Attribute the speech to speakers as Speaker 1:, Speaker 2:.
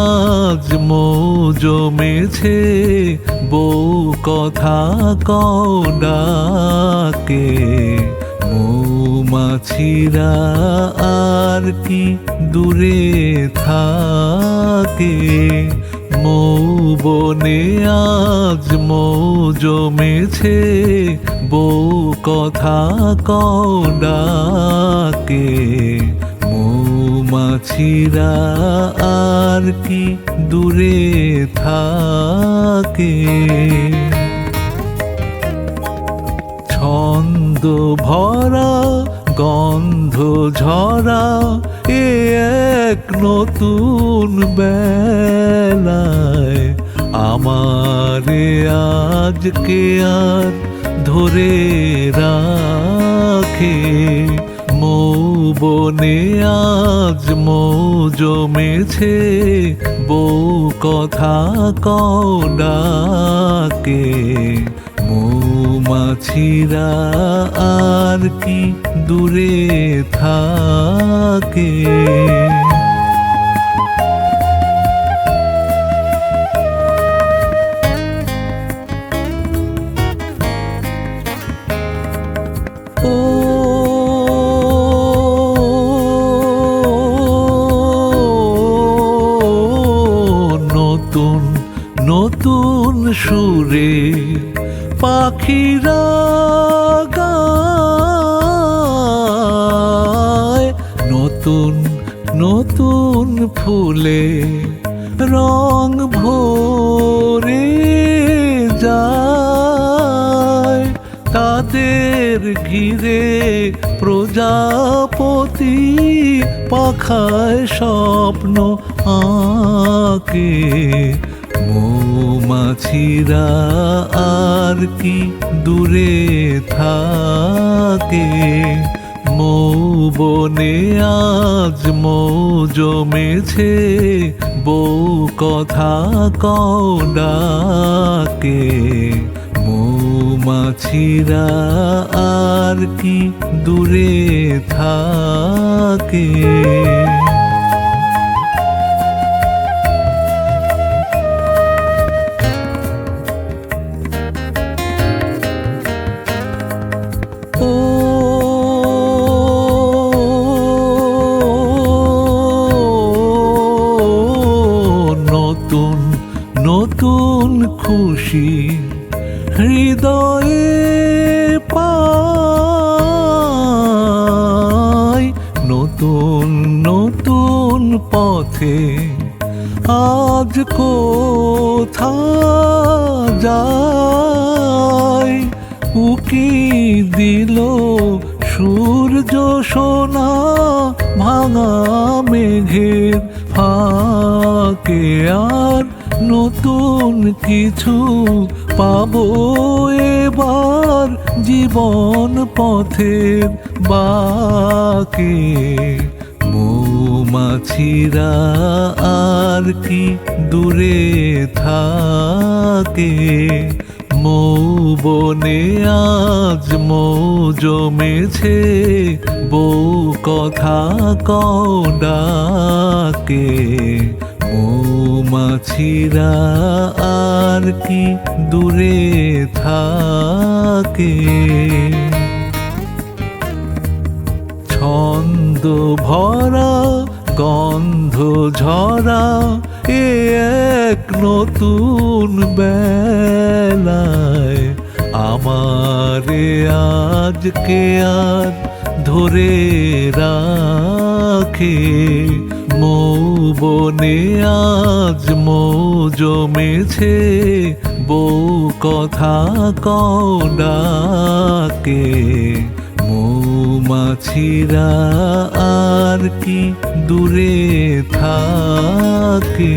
Speaker 1: আজ মো জমেছে বউ কথা কডাকে মৌমাছিরা আর কি দূরে থাকে। মৌ বনে আজ মৌ জমেছে বউ কথা কডাকে মৌমাছিরা আর কি দূরে থাকে? ছন্দ ভরা, গন্ধ ঝরা, এ এক নতুন বেলায় আমারে আজকে আর ধরে রাখে। বনে আজ মৌ জমেছে বউ কথা কডাকে মৌমাছিরা আর কি দূরে থাকে? নতুন সুরে পাখিরা নতুন নতুন ফুলে রং ভরে যায়। তাদের ঘিরে প্রজাপতি পাখায় স্বপ্ন আঁকে। মৌমাছিরা আর কি দূরে থাকে? মৌ বনে আজ মৌ জমেছে বউ কথা কডাকে মৌমাছিরা আর কি দূরে থাকে? নতুন নতুন খুশি হৃদয়ে পাই। নতুন নতুন পথে আজ কোথা যায়? উকি দিল সূর্য সোনা ভাঙা মেঘের ফাঁকে আর নতুন কিছু পাবো এবার জীবন পথের বাকে। মৌমাছিরা আর কি দূরে থাকে? মৌ বনে আজ মৌ জমেছে বউ কথা কডাকে মৌমাছিরা আর কি দূরে থাকে? ছন্দ ভরা গন্ধ ঝরা এক নতুন বেলায় আমারে আজকে আর ধরে রাখে। মৌ বনে আজ মৌ জমেছে বউ কথা কডাকে। মৌমাছিরা আর কি দূরে থাকে?